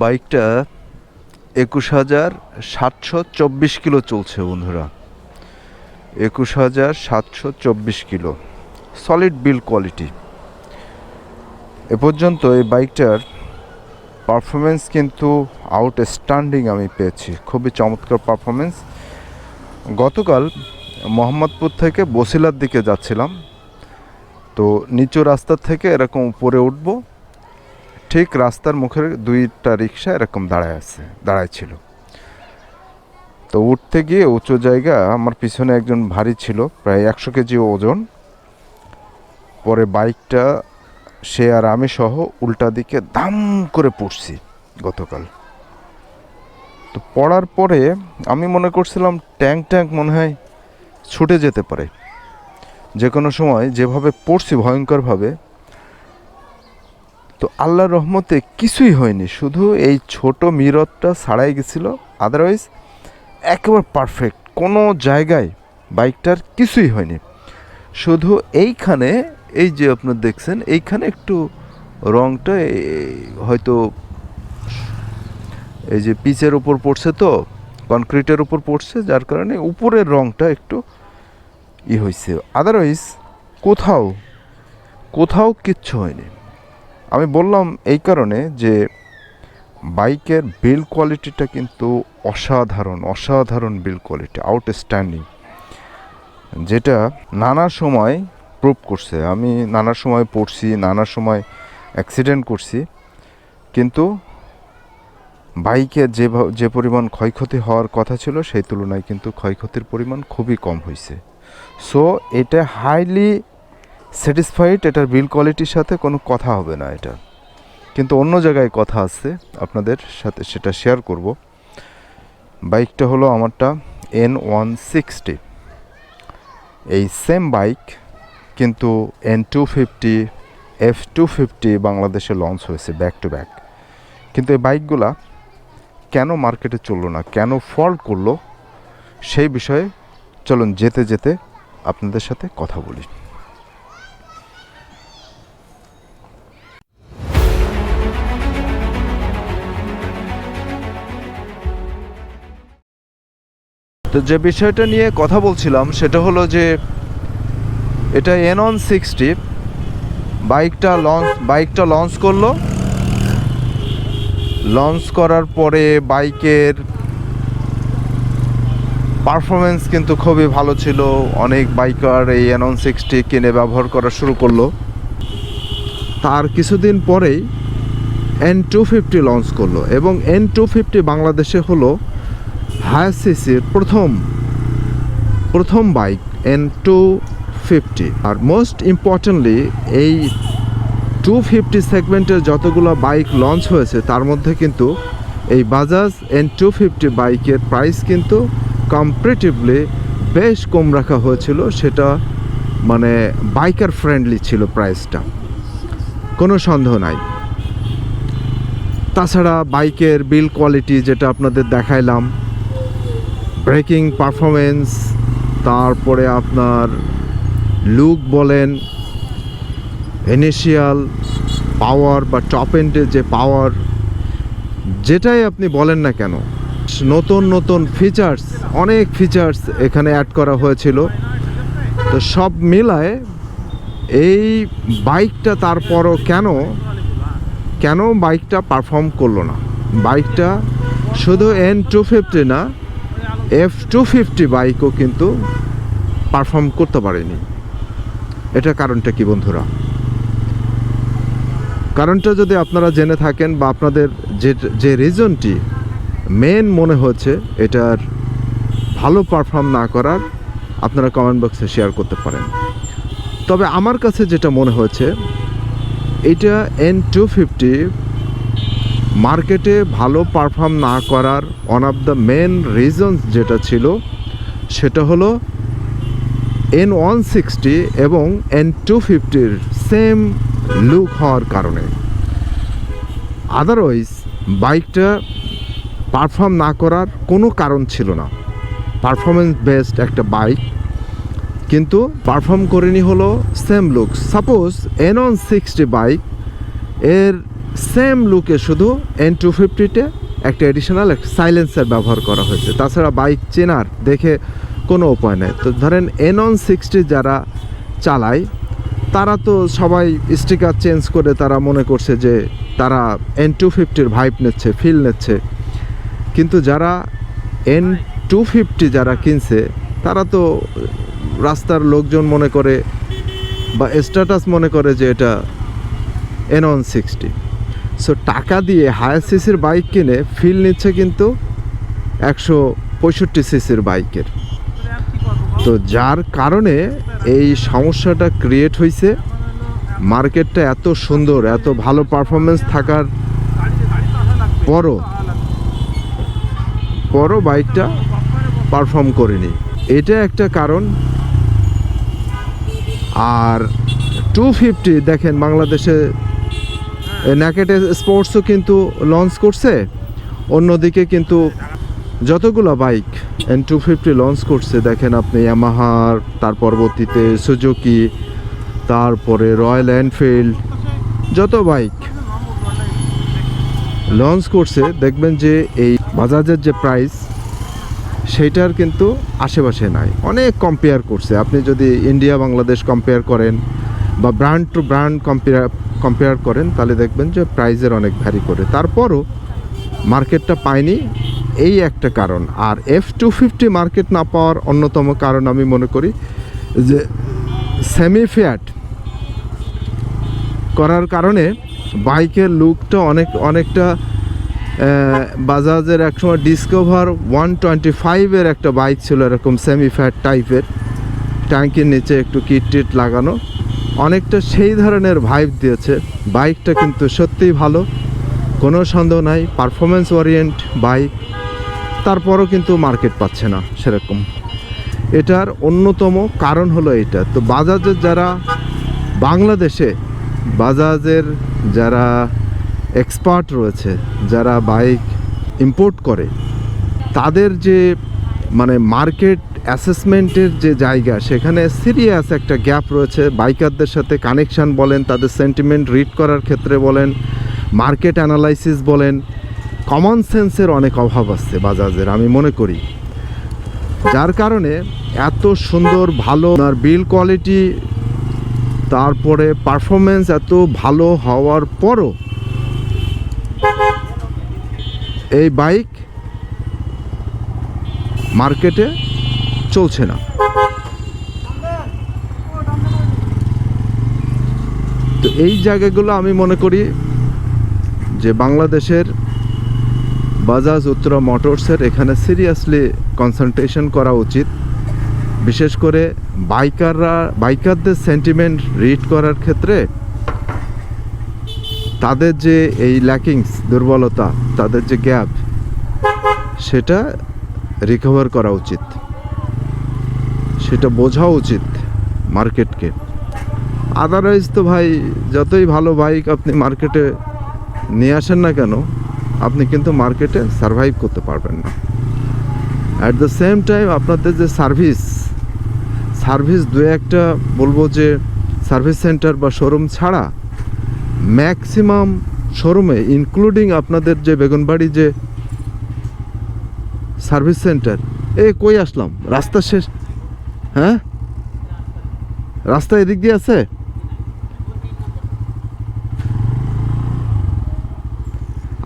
বাইকটা একুশ হাজার সাতশো চব্বিশ কিলো চলছে বন্ধুরা। একুশ হাজার সাতশো চব্বিশ কিলো। Solid build quality. এ পর্যন্ত এই বাইকটার পারফরমেন্স কিন্তু আউটস্ট্যান্ডিং আমি পেয়েছি। খুবই চমৎকার পারফরমেন্স গতকাল মোহাম্মদপুর থেকে বসিলার দিকে যাচ্ছিলাম। তো নিচু রাস্তার থেকে এরকম উপরে উঠবো। ঠিক রাস্তার মুখের দুইটা রিক্সা এরকম দাঁড়ায় আছে দাঁড়ায় ছিল তো উঠতে গিয়ে উঁচু জায়গা, আমার পিছনে একজন ভারী ছিল, প্রায় একশো কেজি ওজন। পরে বাইকটা, সে আর আমি সহ উল্টা দিকে দাম করে পড়ছি গতকাল। তো পড়ার পরে আমি মনে করছিলাম, ট্যাঙ্ক ট্যাঙ্ক মনে হয় ছুটে যেতে পারে। যে কোনো সময় যেভাবে পড়ছি ভয়ঙ্করভাবে তো আল্লাহর রহমতে কিছুই হয়নি, শুধু এই ছোট মিররটা ছাড়াই গেছিল। আদারওয়াইজ একেবারে পারফেক্ট কোনো জায়গায় বাইকটার কিছুই হয়নি। শুধু এইখানে, এই যে আপনার দেখছেন, এইখানে একটু এই- হয়তো এই যে পিচের উপর পড়ছে তো কনক্রিটের উপর পড়ছে, যার কারণে উপরের রংটা একটু ই হয়েছে আদারওয়াইজ কোথাও কোথাও কিচ্ছু হয়নি। আমি বললাম এই কারণে যে বাইকের বিল কোয়ালিটিটা কিন্তু অসাধারণ অসাধারণ বিল কোয়ালিটি আউটস্ট্যান্ডিং যেটা নানা সময় প্রুভ করছে। আমি নানা সময় পড়ছি, নানা সময় অ্যাক্সিডেন্ট করছি, কিন্তু বাইকে যে যে পরিমাণ ক্ষয়ক্ষতি হওয়ার কথা ছিল, সেই তুলনায় কিন্তু ক্ষয়ক্ষতির পরিমাণ খুবই কম হয়েছে সো এটা হাইলি স্যাটিসফাইড, এটার বিল কোয়ালিটির সাথে কোনো কথা হবে না এটা। কিন্তু অন্য জায়গায় কথা আছে, আপনাদের সাথে সেটা শেয়ার করব। বাইকটা হলো আমারটা এন ওয়ান সিক্সটি এই সেম বাইক কিন্তু N two fifty F two fifty বাংলাদেশে লঞ্চ হয়েছে ব্যাক টু ব্যাক কিন্তু এই বাইকগুলা কেন মার্কেটে চলল না, কেন ফল্ট করল, সেই বিষয়ে চলুন যেতে যেতে আপনাদের সাথে কথা বলি। তো যে বিষয়টা নিয়ে কথা বলছিলাম সেটা হলো যে এটা এন অন সিক্সটি বাইকটা লঞ্চ বাইকটা লঞ্চ করল। লঞ্চ করার পরে বাইকের পারফরমেন্স কিন্তু খুবই ভালো ছিল। অনেক বাইকার এই এন অন সিক্সটি কিনে ব্যবহার করা শুরু করল। তার কিছুদিন পরেই এন টু ফিফটি লঞ্চ করল এবং এন টু ফিফটি বাংলাদেশে হলো হায়ার সিসির প্রথম প্রথম বাইক এন টু ফিফটি আর মোস্ট ইম্পর্টেন্টলি এই টু ফিফটি সেগমেন্টের যতগুলো বাইক লঞ্চ হয়েছে, তার মধ্যে কিন্তু এই বাজাজ এন টু ফিফটি বাইকের প্রাইস কিন্তু কম্পারেটিভলি বেশ কম রাখা হয়েছিল, সেটা মানে বাইকার ফ্রেন্ডলি ছিল প্রাইসটা কোনো সন্দেহ নাই। তাছাড়া বাইকের বিল কোয়ালিটি যেটা আপনাদের দেখাইলাম ব্রেকিং পারফরমেন্স, তারপরে আপনার লুক বলেন, ইনিশিয়াল পাওয়ার বা টপ এন্ডের যে পাওয়ার, যেটাই আপনি বলেন না কেন, নতুন নতুন ফিচার্স অনেক ফিচার্স এখানে অ্যাড করা হয়েছিল। তো সব মিলায় এই বাইকটা তারপরও কেন কেন বাইকটা পারফর্ম করল না? বাইকটা শুধু এন টু ফিফটি না এফ টু ফিফটি বাইকও কিন্তু পারফর্ম করতে পারেনি। এটা কারণটা কি বন্ধুরা? কারণটা যদি আপনারা জেনে থাকেন বা আপনাদের যে যে রিজনটি মেন মনে হচ্ছে এটার ভালো পারফর্ম না করার, আপনারা কমেন্ট বক্সে শেয়ার করতে পারেন। তবে আমার কাছে যেটা মনে হয়েছে এটা এন টু ফিফটি মার্কেটে ভালো পারফর্ম না করার one of the main reasons যেটা ছিল, সেটা হলো এন ওয়ান সিক্সটি এবং এন টু ফিফটির সেম লুক হওয়ার কারণে। আদারওয়াইজ বাইকটা পারফর্ম না করার কোনো কারণ ছিল না। পারফরমেন্স বেসড একটা বাইক, কিন্তু পারফর্ম করেনি হলো same look suppose N one sixty bike এর সেম লুকে শুধু এন টু ফিফটিতে একটা এডিশনাল একটা সাইলেন্সার ব্যবহার করা হয়েছে। তাছাড়া বাইক চেনার দেখে কোনো উপায় নেই। তো ধরেন এন অন সিক্সটি যারা চালায়, তারা তো সবাই স্টিকার চেঞ্জ করে তারা মনে করছে যে তারা এন টু ফিফটির ভাইব নিচ্ছে ফিল নিচ্ছে। কিন্তু যারা এন টু ফিফটি যারা কিনছে, তারা তো রাস্তার লোকজন মনে করে বা স্ট্যাটাস মনে করে যে এটা এন ওয়ান সিক্সটি সো টাকা দিয়ে হায়ার সিসির বাইক কিনে ফিল নিচ্ছে কিন্তু একশো পঁয়ষট্টি সিসির বাইকের তো যার কারণে এই সমস্যাটা ক্রিয়েট হয়েছে মার্কেটটা এত সুন্দর, এত ভালো পারফরমেন্স থাকার পরও পরও বাইকটা পারফর্ম করেনি। এটা একটা কারণ। আর টু ফিফটি দেখেন বাংলাদেশে ন্যাকেট স্পোর্টসও কিন্তু লঞ্চ করছে। অন্যদিকে কিন্তু যতগুলো bike N two fifty launch করছে, দেখেন আপনি ইয়ামাহার তার পরবর্তীতে সুজুকি তারপরে রয়্যাল এনফিল্ড যত বাইক লঞ্চ করছে, দেখবেন যে এই বাজাজের যে প্রাইস সেইটার কিন্তু আশেপাশে নাই। অনেক কম্পেয়ার করছে। আপনি যদি ইন্ডিয়া বাংলাদেশ কম্পেয়ার করেন বা brand to brand compare compare করেন, তাহলে দেখবেন যে প্রাইজের অনেক ভ্যারি করে। তারপরও মার্কেটটা পায়নি এই একটা কারণ। আর এফ টু ফিফটি মার্কেট না পাওয়ার অন্যতম কারণ আমি মনে করি যে সেমি ফ্যাট করার কারণে বাইকের লুকটা অনেক, অনেকটা বাজাজের একসময় ডিসকভার ওয়ান টোয়েন্টি ফাইভের একটা বাইক ছিল এরকম সেমি ফ্যাট টাইপের ট্যাঙ্কির নিচে একটু কিট টিট লাগানো। অনেকটা সেই ধরনের ভাইব দিয়েছে। বাইকটা কিন্তু সত্যিই ভালো। কোনো সন্দেহ নাই পারফরমেন্স ওরিয়েন্ট বাইক তারপরও কিন্তু মার্কেট পাচ্ছে না সেরকম। এটার অন্যতম কারণ হলো এটা তো বাজাজের যারা বাংলাদেশে, বাজাজের যারা এক্সপার্ট রয়েছে, যারা বাইক ইম্পোর্ট করে, তাদের যে মানে মার্কেট অ্যাসেসমেন্টের যে জায়গা, সেখানে সিরিয়াস একটা গ্যাপ রয়েছে। বাইকারদের সাথে কানেকশান বলেন, তাদের সেন্টিমেন্ট রিড করার ক্ষেত্রে বলেন মার্কেট অ্যানালাইসিস বলেন কমন সেন্সের অনেক অভাব আছে বাজাজের, আমি মনে করি। যার কারণে এত সুন্দর, ভালো, আর বিল কোয়ালিটি তারপরে পারফরমেন্স এত ভালো হওয়ার পরও এই বাইক মার্কেটে চলছে না। তো এই জায়গাগুলো আমি মনে করি যে বাংলাদেশের বাজাজ উত্তরা মোটরসের এখানে সিরিয়াসলি কনসেন্ট্রেশন করা উচিত। বিশেষ করে বাইকাররা বাইকারদের সেন্টিমেন্ট রিড করার ক্ষেত্রে তাদের যে এই ল্যাকিংস দুর্বলতা, তাদের যে গ্যাপ সেটা রিকভার করা উচিত। সেটা বোঝা উচিত মার্কেটকে। আদারওয়াইজ তো ভাই, যতই ভালো বাইক আপনি মার্কেটে নিয়ে আসেন না কেন, আপনি কিন্তু মার্কেটে সার্ভাইভ করতে পারবেন না। অ্যাট দ্য সেম টাইম আপনাদের যে সার্ভিস সার্ভিস দু একটা বলব যে সার্ভিস সেন্টার বা শোরুম ছাড়া ম্যাক্সিমাম শোরুমে ইনক্লুডিং আপনাদের যে বেগুনবাড়ি যে সার্ভিস সেন্টার এ কই আসলাম? রাস্তা শেষ। হ্যাঁ? রাস্তা এদিক দিয়ে আছে?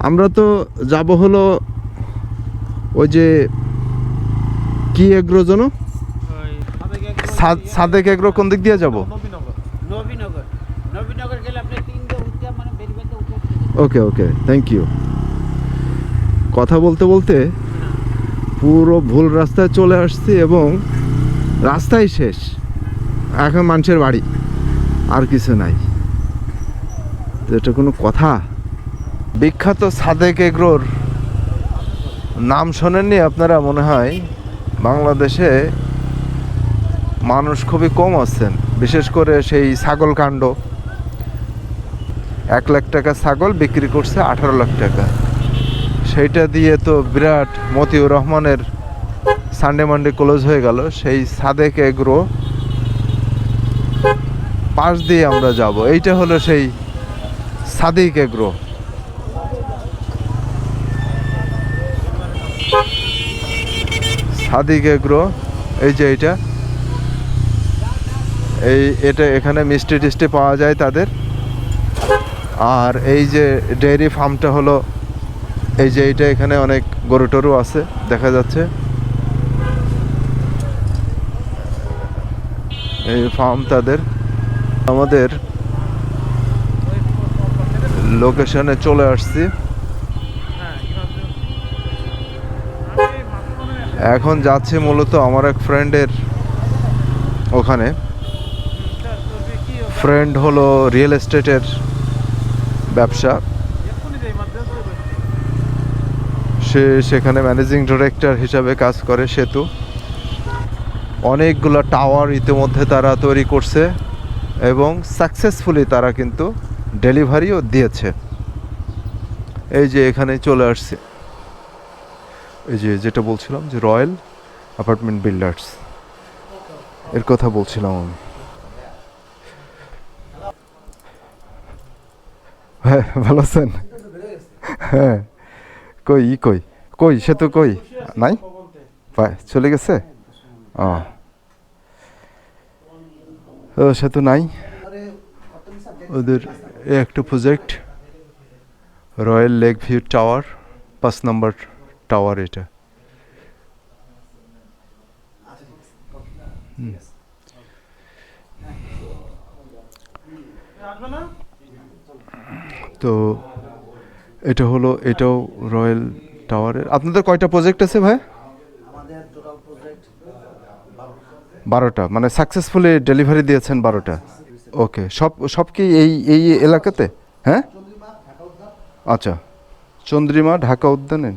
আমরা তো যাব হলো ওই যে কি এগ্রো যেন সাদেক এগ্রো কোন দিক দিয়ে যাব? নবীনগর। নবীনগর। গেলে আপনি তিনটে উঠতে মানে ওকে ওকে থ্যাংক ইউ কথা বলতে বলতে পুরো ভুল রাস্তায় চলে আসছি এবং রাস্তাই শেষ। এখন মানুষের বাড়ি। আর কিছু নাই। তো এটা কোনো কথা? বিখ্যাত সাদেক এগ্রোর নাম শোনেননি আপনারা, মনে হয়? বাংলাদেশে মানুষ খুবই কম আছেন। বিশেষ করে সেই ছাগল কাণ্ড। এক লাখ টাকা ছাগল বিক্রি করছে আঠারো লাখ টাকা। সেইটা দিয়ে তো বিরাট মতিউর রহমানের সানডে মানডে ক্লোজ হয়ে গেল। সেই সাদেক এগ্রো পাশ দিয়ে আমরা যাব। এইটা হলো সেই সাদেক এগ্রো। সাদিক এগ্রো, এই যে এইটা। এই এটা এখানে মিষ্টি টিষ্টি পাওয়া যায় তাদের। আর এই যে ডেয়ারি ফার্মটা হলো, এই যে এইটা এখানে অনেক গরু টরু আছে, দেখা যাচ্ছে। এই ফার্ম তাদের। আমাদের লোকেশনে চলে আসছি। এখন যাচ্ছি মূলত আমার এক ফ্রেন্ডের ওখানে। ফ্রেন্ড হলো রিয়েল এস্টেটের ব্যবসা। সে সেখানে ম্যানেজিং ডিরেক্টর হিসাবে কাজ করে, সেতু। অনেকগুলো টাওয়ার ইতিমধ্যে তারা তৈরি করছে এবং সাকসেসফুলি তারা কিন্তু ডেলিভারিও দিয়েছে। এই যে এখানে চলে আসছে। এই যে যেটা বলছিলাম যে রয়্যাল অ্যাপার্টমেন্ট বিল্ডার্স এর কথা বলছিলাম আমি। হ্যাঁ ভালো আছেন? হ্যাঁ। কই, ই কই? কই, সে তো কই? নাই? চলে গেছে? ও। সে তো নাই। ওদের একটা project royal lake view tower পাঁচ নম্বর টাওয়ার এটা। তো এটা হলো, এটাও রয়্যাল টাওয়ারের আপনাদের কয়টা প্রজেক্ট আছে ভাই আমাদের টোটাল প্রজেক্ট বারোটা। মানে সাকসেসফুলি ডেলিভারি দিয়েছেন বারোটা। ওকে সব সব কি এই এই এলাকাতে? হ্যাঁ? আচ্ছা। চন্দ্রিমা ঢাকা উদ্যানে?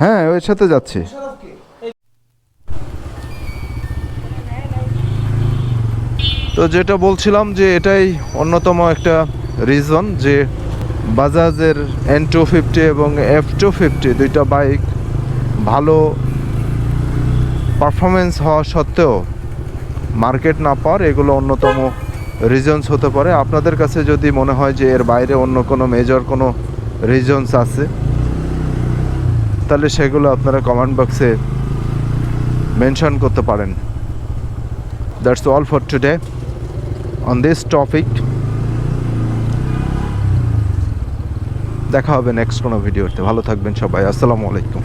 হ্যাঁ। ওই সাথে যাচ্ছি। তো যেটা বলছিলাম যে এটাই অন্যতম একটা রিজন যে বাজাজের এন টু ফিফটি এবং এফ টু ফিফটি দুইটা বাইক ভালো পারফরমেন্স হওয়া সত্ত্বেও মার্কেট না পাওয়ার এগুলো অন্যতম রিজনস হতে পারে। আপনাদের কাছে যদি মনে হয় যে এর বাইরে অন্য কোনো মেজর কোনো রিজনস আছে, তাহলে সেগুলো আপনারা কমেন্ট বক্সে মেনশন করতে পারেন। That's all for today on this topic দেখা হবে নেক্সট কোনো ভিডিওতে ভালো থাকবেন সবাই। আসসালামু আলাইকুম।